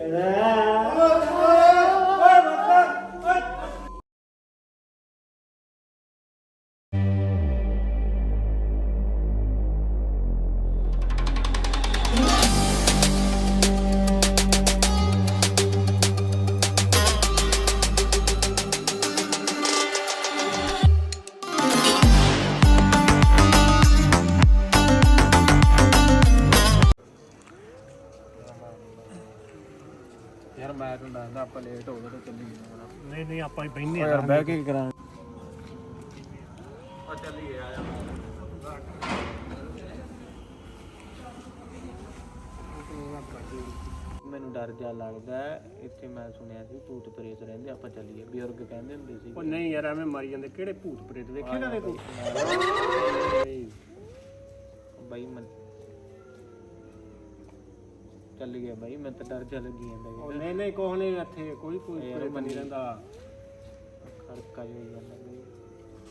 Hello. ਆਪਾਂ late ਹੋ ਗਏ ਤੇ ਚੱਲੀ ਜਾਣਾ ਨਹੀਂ ਨਹੀਂ ਆਪਾਂ ਹੀ ਬੈਠਨੇ ਯਾਰ ਬਹਿ ਕੇ ਕਰਾਂ ਆ ਚੱਲੀਏ ਆ ਜਾ। ਮੈਨੂੰ ਡਰ ਜਾ ਲੱਗਦਾ ਹੈ। ਇੱਥੇ ਮੈਂ ਸੁਣਿਆ ਸੀ ਭੂਤ ਪ੍ਰੇਤ ਰਹਿੰਦੇ ਆਪਾਂ ਚੱਲੀਏ। ਬਜ਼ੁਰਗ ਕਹਿੰਦੇ ਹੁੰਦੇ ਸੀ ਉਹ ਨਹੀਂ ਯਾਰ ਐਵੇਂ ਮਾਰੀ ਜਾਂਦੇ ਕਿਹੜੇ ਭੂਤ ਪ੍ਰੇਤ? ਵੇਖੇ ਕਦੇ ਤੂੰ? ਬਾਈ ਮੈਂ ਚੱਲ ਗਿਆ ਬਾਈ ਮੈਂ ਤਾਂ ਡਰ ਜਾ ਲੱਗੀ ਜਾਂਦਾ ਉਹ ਯਾਰ ਨਹੀਂ ਨਹੀਂ ਕੋਹ ਨਹੀਂ ਇੱਥੇ ਕੋਈ ਕੋਈ ਯਾਰ ਨਹੀਂ ਰਹਿੰਦਾ ਖੜਕਾ ਜਿਹਾ ਹੀ ਜਾਂਦਾ ਬਾਈ।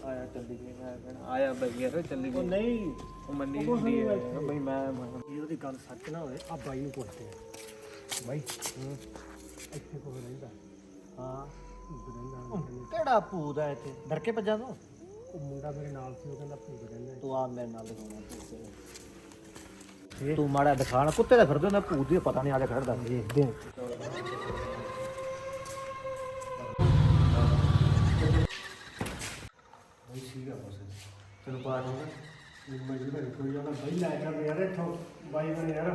ਆਇਆ ਚੱਲੀ ਗਿਆ ਆਇਆ ਬਾਈ ਯਾਰ ਚੱਲੀ ਉਹ ਗਿਆ ਨਹੀਂ। ਉਹ ਮੰਨੀ ਹੁੰਦੀ ਹੈ। ਬਾਈ ਮੈਂ ਇਹ ਉਹਦੀ ਗੱਲ ਸੱਚ ਨਾ ਹੋਵੇ ਆ ਬਾਈ ਨੂੰ ਪੁੱਛਦੇ ਆ। ਬਾਈ ਇੱਥੇ ਕੋਹ ਰਹਿੰਦਾ। ਹਾਂ। ਕਿਹੜਾ ਭੂਤ ਹੈ ਇੱਥੇ? ਡਰ ਕੇ ਭੱਜਾਂ ਤੂੰ? ਉਹ ਮੁੰਡਾ ਮੇਰੇ ਨਾਲ ਸੀ ਉਹ ਕਹਿੰਦਾ ਭੂਤ ਰਹਿੰਦਾ। ਤੂੰ ਆ ਮੇਰੇ ਨਾਲ ਭੂਤ ਤੂੰ ਮਾੜਾ ਦਿਖਾਣ ਕੁੱਤੇ ਦਾ ਫਿਰਦੇ ਹੁੰਦਾ ਭੂਤ ਦੀ ਪਤਾ ਨਹੀਂ ਆ ਜਾ ਖੜਦਾ ਦੇਖਦੇ। ਤੈਨੂੰ ਮੈਂ ਜਿਹੜਾ ਕੋਈ ਉਹਦਾ ਬਾਈ ਲੈ ਕੇ ਯਾਰ ਇੱਥੋਂ। ਬਾਈ ਬਣੇ ਯਾਰ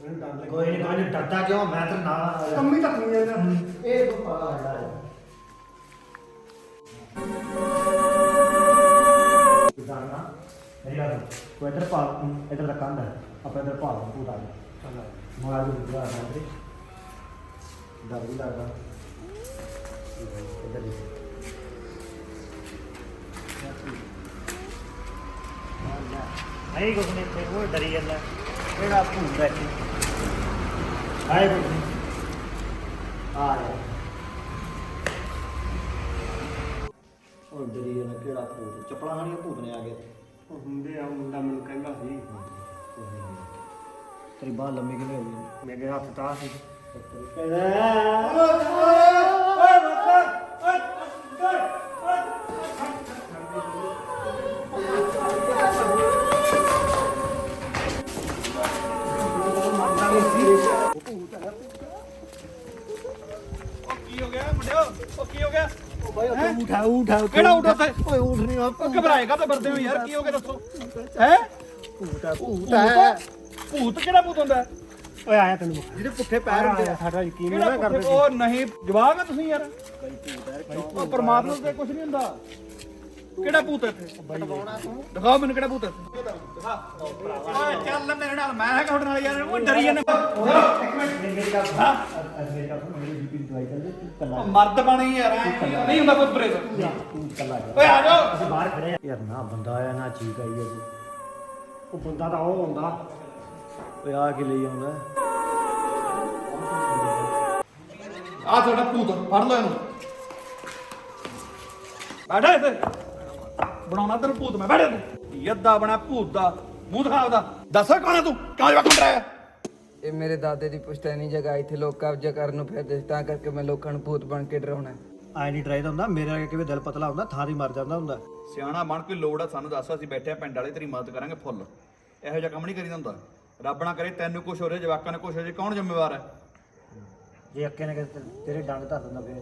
ਮੈਨੂੰ ਡਰ ਲੱਗਾ ਕੋਈ ਨਹੀਂ ਕੋਈ ਨਹੀਂ ਡਰਦਾ ਕਿਉਂ? ਮੈਂ ਤੇ ਨਾਲ। ਕੰਮੀ ਤਾਂ ਨਹੀਂ ਜਾਂਦਾ ਇਹ ਤੂੰ ਪਤਾ ਹੈ ਤੂੰ ਇੱਧਰ ਪਾ ਇੱਧਰ ਦਾ ਕੰਧ ਹੈ ਆਪਾਂ ਇੱਧਰ ਪਾ ਲਵਾਂ ਪੂਰਾ ਮਾਰ ਦੇ ਬੁਲਾ ਨਾ ਤੇ ਡਰ ਵੀ ਲੱਗਦਾ। ਇੱਧਰ ਦੇਖ ਆਈ ਕੁਛ ਨਹੀਂ ਤੇ ਉਹ ਡਰੀ ਜਾਂਦਾ। ਕਿਹੜਾ ਭੂਤ ਹੈ ਇੱਥੇ? ਆਏ ਕੁਛ ਨਹੀਂ। ਆ ਰਿਹਾ। ਉਹ ਡਰੀ ਜਾਂਦਾ ਕਿਹੜਾ ਭੂਤ? ਚੱਪਲਾਂ ਖਾਣੀਆਂ ਭੂਤ ਨੇ ਆ ਗਏ ਉਹ ਹੁੰਦੇ ਆ ਉਹ ਮੁੰਡਾ ਮੈਨੂੰ ਕਹਿੰਦਾ ਸੀ। ਤੇਰੀ ਬਾਹ ਲੰਮੀ ਕਿਵੇਂ ਹੋ ਗਈ? ਮੇਰੇ ਹੱਥ ਤਾਂ ਸੀ। ਕੀ ਹੋ ਗਿਆ ਮੁੰਡਿਓ? ਉਹ ਕੀ ਹੋ ਗਿਆ? ਉਠਾ ਉਠਾ ਕਿਹੜਾ ਉਠਾ ਤੇ ਓਏ ਉਠ ਨਹੀਂ ਆ ਉਹ ਘਬਰਾਏਗਾ ਤਾਂ ਵਰਦੇ ਹੋ ਯਾਰ ਕੀ ਹੋ ਗਿਆ ਦੱਸੋ? ਹੈ? ਉਠਾ ਹੈ ਭੂਤ ਕਿਹੜਾ ਭੂਤ ਹੁੰਦਾ? ਹੈ? ਓਏ ਆਇਆ ਤੈਨੂੰ ਮੁੱਕ ਜਿਹੜੇ ਪੁੱਠੇ ਪੈਰ ਹੁੰਦੇ ਆ। ਸਾਡਾ ਯਕੀਨ ਕਿਹੜਾ ਨਾ ਭੂਤ ਕਰਦੇ ਉਹ ਨਹੀਂ ਜਵਾਬ ਹੈ ਤੁਸੀਂ ਯਾਰ। ਉਹ ਪਰਮਾਤਮਾ ਤੇ ਕੁਝ ਨਹੀਂ ਹੁੰਦਾ। ਕਿਹੜਾ ਭੂਤ ਹੈ ਇੱਥੇ? ਦਿਖਾਓ ਮੈਨੂੰ ਕਿਹੜਾ ਭੂਤ ਹੈ ਇੱਥੇ। ਦਿਖਾ। ਓਏ ਚੱਲ ਮੇਰੇ ਨਾਲ ਮੈਂ ਹੈਗਾ ਤੁਹਾਡੇ ਨਾਲ ਯਾਰ ਉਹ ਡਰੀ ਜਾਂਦਾ। ਮੇਰੀ ਗੱਲ ਸੁਣ। ਮੇਰੀ ਗੱਲ ਸੁਣ ਮੇਰੀ ਬੀਪੀ ਦੀ ਦਵਾਈ ਚੱਲਦੀ ਤੂੰ ਕੱਲਾ ਉਹ ਮਰਦ ਬਣੀ ਯਾਰ ਐਂ ਨਹੀਂ ਹੁੰਦਾ ਕੋਈ ਪ੍ਰੇਤ। ਤੂੰ ਕੱਲਾ ਜਾ। ਓਏ ਆ ਜਾਓ ਅਸੀਂ ਬਾਹਰ ਖੜੇ ਆ। ਯਾਰ ਨਾ ਬੰਦਾ ਆਇਆ ਨਾ ਚੀਕ ਆਈ ਅਸੀਂ ਉਹ ਬੰਦਾ ਤਾਂ ਉਹ ਹੁੰਦਾ। ਓਏ ਆ ਕੇ ਲਈ ਆਉਂਦਾ। ਆ ਤੁਹਾਡਾ ਭੂਤ ਫੜ ਲਓ ਇਹਨੂੰ। ਬੈਠਾ ਇੱਥੇ। ਬਣਾਉਣਾ ਤੈਨੂੰ ਭੂਤ ਮੈਂ ਬੈਠਾ ਤੂੰ। ਯੱਦਾ ਬਣਾ ਭੂਤ ਦਾ। ਮੂੰਹ ਦਿਖਾ ਉਹਦਾ ਦੱਸ ਕੌਣ ਹੈ ਤੂੰ? ਕਿਉਂ ਜਵਾਕ ਡਰਾਇਆ ਇਹ ਮੇਰੇ ਦਾਦੇ ਦੀ ਪੁਸ਼ਤੈਨੀ ਜਗ੍ਹਾ ਇੱਥੇ ਲੋਕ ਕਬਜ਼ਾ ਕਰਨ ਨੂੰ ਫਿਰਦੇ ਸੀ, ਤਾਂ ਕਰਕੇ ਮੈਂ ਲੋਕਾਂ ਨੂੰ ਭੂਤ ਬਣ ਕੇ ਡਰਾਉਣਾ ਆਈ ਨਹੀਂ ਡਰਾਈਦਾ ਹੁੰਦਾ ਮੇਰੇ ਵਰਗੇ ਕਿਵੇਂ ਦਿਲ ਪਤਲਾ ਹੁੰਦਾ ਥਾਂ ਦੀ ਮਰ ਜਾਂਦਾ ਹੁੰਦਾ। ਸਿਆਣਾ ਬਣ ਕੇ ਲੋੜ ਆ ਸਾਨੂੰ ਦੱਸ ਅਸੀਂ ਬੈਠੇ ਆ ਪਿੰਡ ਵਾਲੇ ਤੇਰੀ ਮਦਦ ਕਰਾਂਗੇ ਫੁੱਲ। ਇਹੋ ਜਿਹਾ ਕੰਮ ਨਹੀਂ ਕਰੀਦਾ ਹੁੰਦਾ। ਰੱਬ ਨਾ ਕਰੇ ਤੈਨੂੰ ਕੁਝ ਹੋ ਰਿਹਾ ਜਵਾਕਾਂ ਨੂੰ ਕੁਝ ਹੋ ਜੇ ਕੌਣ ਜ਼ਿੰਮੇਵਾਰ ਹੈ? ਜੇ ਅੱਕੇ ਨੇ ਤੇਰੇ ਡੰਗ ਧਰ ਦਿੰਦਾ ਫੇਰ।